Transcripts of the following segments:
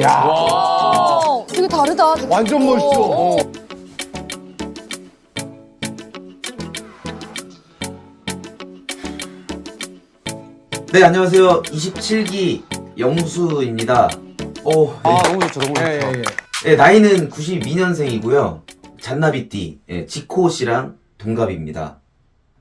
야, 어, 되게 다르다. 느낌도. 완전 멋있어. 어. 네, 안녕하세요. 27기 영수입니다. 오, 네. 아 너무 좋죠 너무 좋죠 예, 예, 예. 네, 나이는 92년생이고요. 잔나비띠, 예, 지코 씨랑 동갑입니다.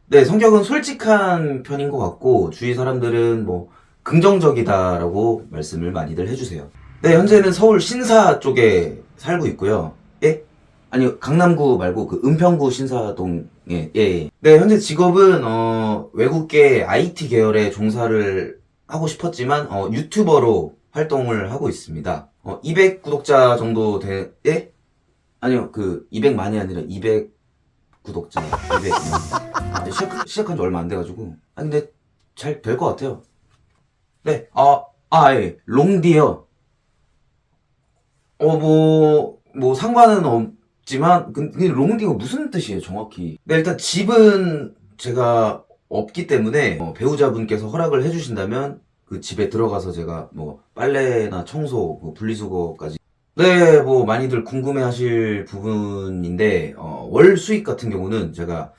네, 성격은 솔직한 편인 것 같고, 주위 사람들은 뭐, 긍정적이다라고 말씀을 많이들 해주세요. 네, 현재는 서울 신사 쪽에 살고 있고요. 예? 아니요, 강남구 말고 그 은평구 신사동에, 예, 예. 네, 현재 직업은, 어, 외국계 IT 계열에 종사를 하고 싶었지만, 어, 유튜버로 활동을 하고 있습니다. 어, 200 구독자 정도 돼, 예? 아니요, 그, 200만이 아니라 200 구독자. 200만. 시작, 시작한 지 얼마 안 돼가지고. 아, 근데 잘 될 것 같아요. 네, 아, 아, 예. 롱디어. 어, 뭐, 뭐, 상관은 없지만, 근- 근데 롱디가 무슨 뜻이에요, 정확히? 네, 일단 집은 제가 없기 때문에, 어, 배우자분께서 허락을 해주신다면, 그 집에 들어가서 제가 뭐, 빨래나 청소, 뭐 분리수거까지. 네, 뭐, 많이들 궁금해 하실 부분인데, 어, 월 수익 같은 경우는 제가,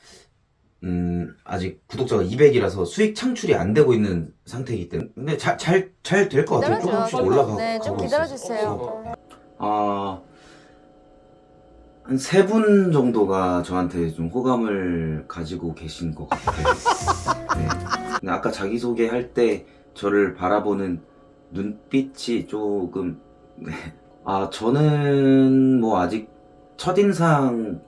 음, 아직 구독자가 200이라서 수익 창출이 안 되고 있는 상태이기 때문에. 근데 잘, 잘, 잘 될 것 같아요. 조금씩 기다려줘요. 올라가고. 네, 좀 가고 기다려주세요. 있 어서. 아, 한세 분 정도가 저한테 좀 호감을 가지고 계신 것 같아요. 네. 아까 자기소개할 때 저를 바라보는 눈빛이 조금, 네. 아, 저는 뭐 아직 첫인상이지만,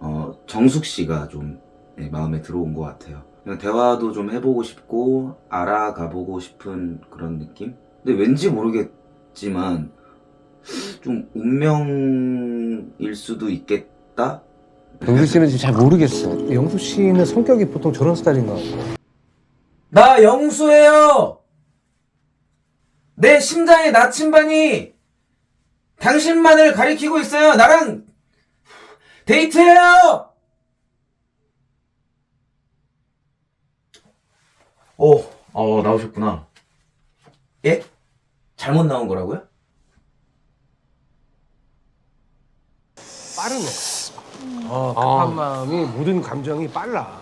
어, 정숙 씨가 좀 네, 마음에 들어온 것 같아요. 그냥 대화도 좀 해보고 싶고, 알아가보고 싶은 그런 느낌? 근데 왠지 모르겠지만, 좀 운명일 수도 있겠다? 영수 씨는 지금 잘 모르겠어 영수 씨는 성격이 보통 저런 스타일인가? 나 영수예요! 내 심장의 나침반이 당신만을 가리키고 있어요! 나랑 데이트해요! 오, 어, 나오셨구나. 예? 잘못 나온 거라고요? 빠르네. 어, 급한 마음이 모든 감정이 빨라.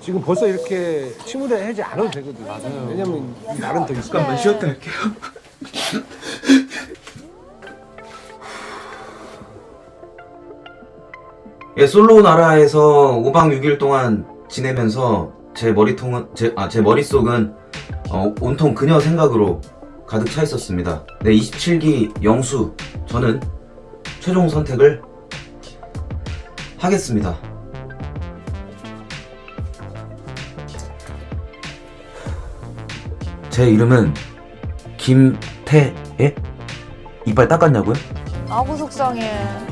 지금 벌써 이렇게 침울해 하지 않아도 되거든. 맞아요. 왜냐면 이 날은 더 있어. 잠깐만 쉬었다 할게요. 예, 솔로 나라에서 5박 6일 동안 지내면서 제 머리통은 제, 아, 제 머릿속은 어, 온통 그녀 생각으로 가득 차 있었습니다. 네, 27기 영수 저는 최종 선택을 하겠습니다. 제 이름은 김태예? 이빨 닦았냐고요? 아구 속상해.